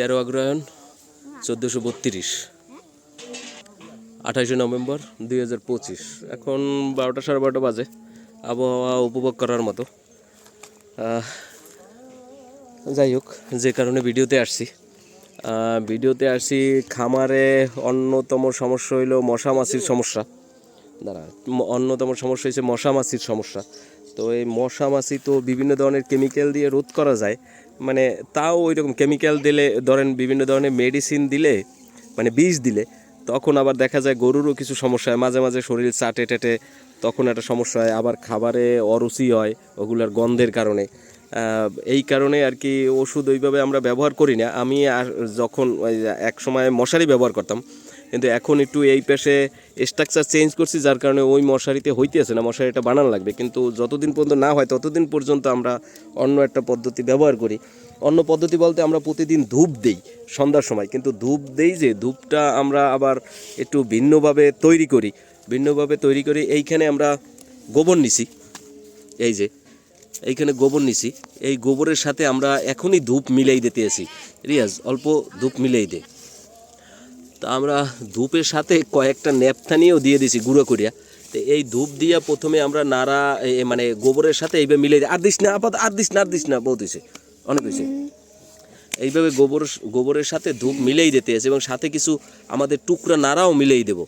তেরো অগ্রহায়ণ চোদ্দোশো বত্রিশ। আঠাশে নভেম্বর দুই হাজার পঁচিশ। এখন বারোটা সাড়ে বারোটা বাজে। আবহাওয়া উপভোগ করার মতো। যাই হোক, যে কারণে ভিডিওতে আসছি। ভিডিওতে আসছি খামারে অন্যতম সমস্যা হইল মশা মাছির সমস্যা। দাঁড়া, অন্যতম সমস্যা হচ্ছে মশা মাছির সমস্যা। তো এই মশা মাছি তো বিভিন্ন ধরনের কেমিক্যাল দিয়ে রোধ করা যায়। মানে তাও ওই রকম কেমিক্যাল দিলে, ধরেন বিভিন্ন ধরনের মেডিসিন দিলে মানে বিষ দিলে, তখন আবার দেখা যায় গরুরও কিছু সমস্যা হয়। মাঝে মাঝে শরীর চাটে টেটে, তখন একটা সমস্যা হয়। আবার খাবারে অরুচি হয় ওগুলার গন্ধের কারণে। এই কারণে আর কি ওষুধ ওইভাবে আমরা ব্যবহার করি না। আমি যখন এক সময় মশারি ব্যবহার করতাম কিন্তু এখন একটু এই পেশে স্ট্রাকচার চেঞ্জ করছি, যার কারণে ওই মশারিতে হইতেছে না, মশারিটা বানানো লাগবে। কিন্তু যতদিন পর্যন্ত না হয়, ততদিন পর্যন্ত আমরা অন্য একটা পদ্ধতি ব্যবহার করি। অন্য পদ্ধতি বলতে আমরা প্রতিদিন ধূপ দেই সন্ধ্যার সময়। কিন্তু ধূপ দেই যে, ধূপটা আমরা আবার একটু ভিন্নভাবে তৈরি করি। ভিন্নভাবে তৈরি করি, এইখানে আমরা গোবর নিছি। এই যে, এইখানে গোবর নিছি। এই গোবরের সাথে আমরা এখনই ধূপ মিলাই দিতে আছি রিয়াজ, অল্প ধূপ মিলাই দে। তো আমরা ধূপের সাথে কয়েকটা ন্যাপথানিও দিয়ে দিছি গুঁড়ো করিয়া। তো এই ধূপ দিয়া প্রথমে আমরা নাড়া মানে গোবরের সাথে এইভাবে দিই। আর দিস না আপাতত আর দিস না, আর দিস না বহুত হয়েছে অনেক হয়েছে। এইভাবে গোবর, গোবরের সাথে ধূপ মিলেই দিতে আছে এবং সাথে কিছু আমাদের টুকরা নাড়াও মিলেই দেব।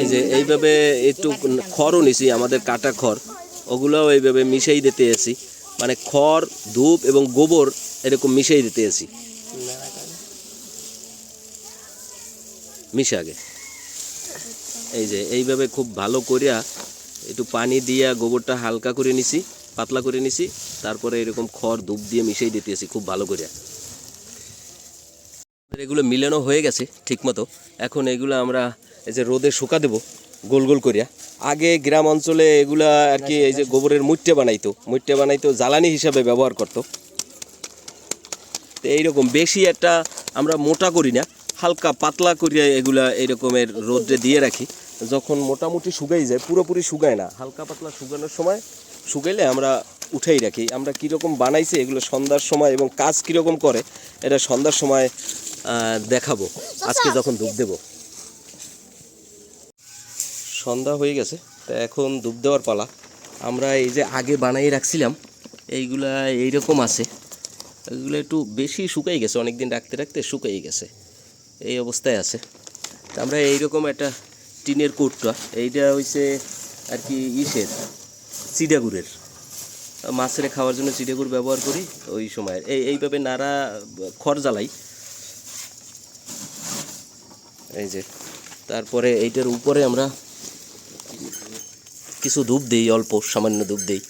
এই যে এইভাবে একটু খড়ও নিছি, আমাদের কাটা খড়। ওগুলোও এইভাবে মিশাই দিতে আছি। মানে খড়, ধূপ এবং গোবর এরকম মিশাই দিতে আছি। মিশে আগে। এই যে, এইভাবে খুব ভালো করিয়া একটু পানি দিয়া গোবরটা হালকা করে নিছি, পাতলা করে নিছি, তারপরে এরকম খড় ধূপ দিয়ে মিশিয়ে দিতেছি খুব ভালো করিয়া। এগুলো মিলানো হয়ে গেছে ঠিকমতো। এখন এগুলো আমরা এই যে রোদে শুকা দেবো, গোল গোল করিয়া। আগে গ্রাম অঞ্চলে এগুলা আর কি এই যে গোবরের মুট্টে বানাইতো মুট্টে বানাইতো, জ্বালানি হিসাবে ব্যবহার করতো। তো এইরকম বেশি একটা আমরা মোটা করি না হালকা পাতলা করিয়া এগুলা এরকমের রোদ্রে দিয়ে রাখি। যখন মোটামুটি শুকাই যায়, পুরোপুরি শুকায় না। হালকা পাতলা শুকানোর সময় শুকাইলে আমরা উঠাই রাখি। আমরা কীরকম বানাইছি এগুলো সন্ধ্যার সময় এবং কাজ কীরকম করে, এটা সন্ধ্যার সময় দেখাবো। আজকে যখন ধূপ দেবো। সন্ধ্যা হয়ে গেছে, তা এখন ধূপ দেওয়ার পালা। আমরা এই যে আগে বানাই রাখছিলাম, এইগুলা এইরকম আছে। এগুলো একটু বেশি শুকাই গেছে অনেক দিন রাখতে রাখতে শুকাই গেছে। এই অবস্থায় আছে। তা আমরা এইরকম একটা টিনের কোটটা, এইটা হইছে আর কি ইসের, চিড়াগুড়ের। মাছের খাওয়ার জন্য চিড়াগুড় ব্যবহার করি ওই সময় এই, এইভাবে নাড়া, খড় জ্বালাই। এই যে, তারপরে এইটার উপরে আমরা কিছু ধূপ দিই, অল্প, সামান্য ধূপ দিই।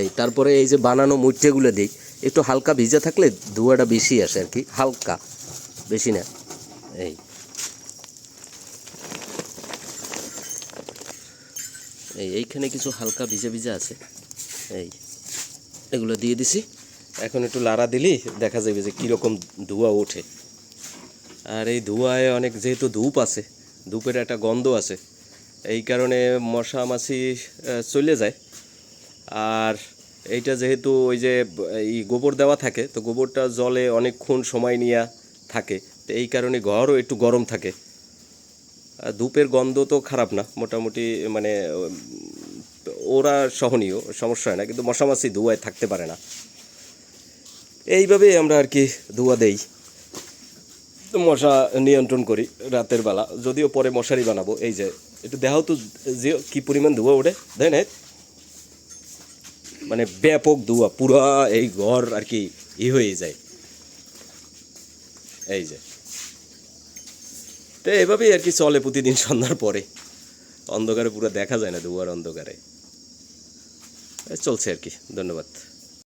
এই, তারপরে এই যে বানানো মুঠেগুলো দিই একটু হালকা ভিজা থাকলে ধোঁয়াটা বেশি আসে আর কি, হালকা, বেশি না, এই। এই, এইখানে কিছু হালকা ভিজা ভিজা আছে, এই, এগুলো দিয়ে দিছি। এখন একটু লাড়া দিলি, দেখা যাবে যে কীরকম ধোঁয়া ওঠে। আর এই ধোঁয়ায় অনেক যেহেতু ধূপ আছে, ধূপের একটা গন্ধ আছে, এই কারণে মশা মাছি চলে যায়। আর এইটা যেহেতু ওই যে, এই গোবর দেওয়া থাকে, তো গোবরটা জলে অনেকক্ষণ সময় নিয়ে থাকে। তো এই কারণে ঘরও একটু গরম থাকে। আর ধূপের গন্ধ তো খারাপ না, মোটামুটি মানে ওরা সহনীয়, সমস্যা হয় না, কিন্তু মশা মাছি ধোঁয়ায় থাকতে পারে না। এইভাবেই আমরা আর কি ধোঁয়া দেই। মশা নিয়ন্ত্রণ করি রাতের বেলা, যদিও পরে মশারি বানাবো, এই যে, একটু দেখাও তো যে কী পরিমাণ ধোঁয়া ওঠে। তাই না মানে ব্যাপক ধোয়া পুরা এই ঘর আর কি ই হয়ে যায়। এই যে। তো এভাবেই আর কি চলে প্রতিদিন সন্ধ্যার পরে। অন্ধকারে পুরো দেখা যায় না, দুয়ার অন্ধকারে। চলছে আর কি, ধন্যবাদ।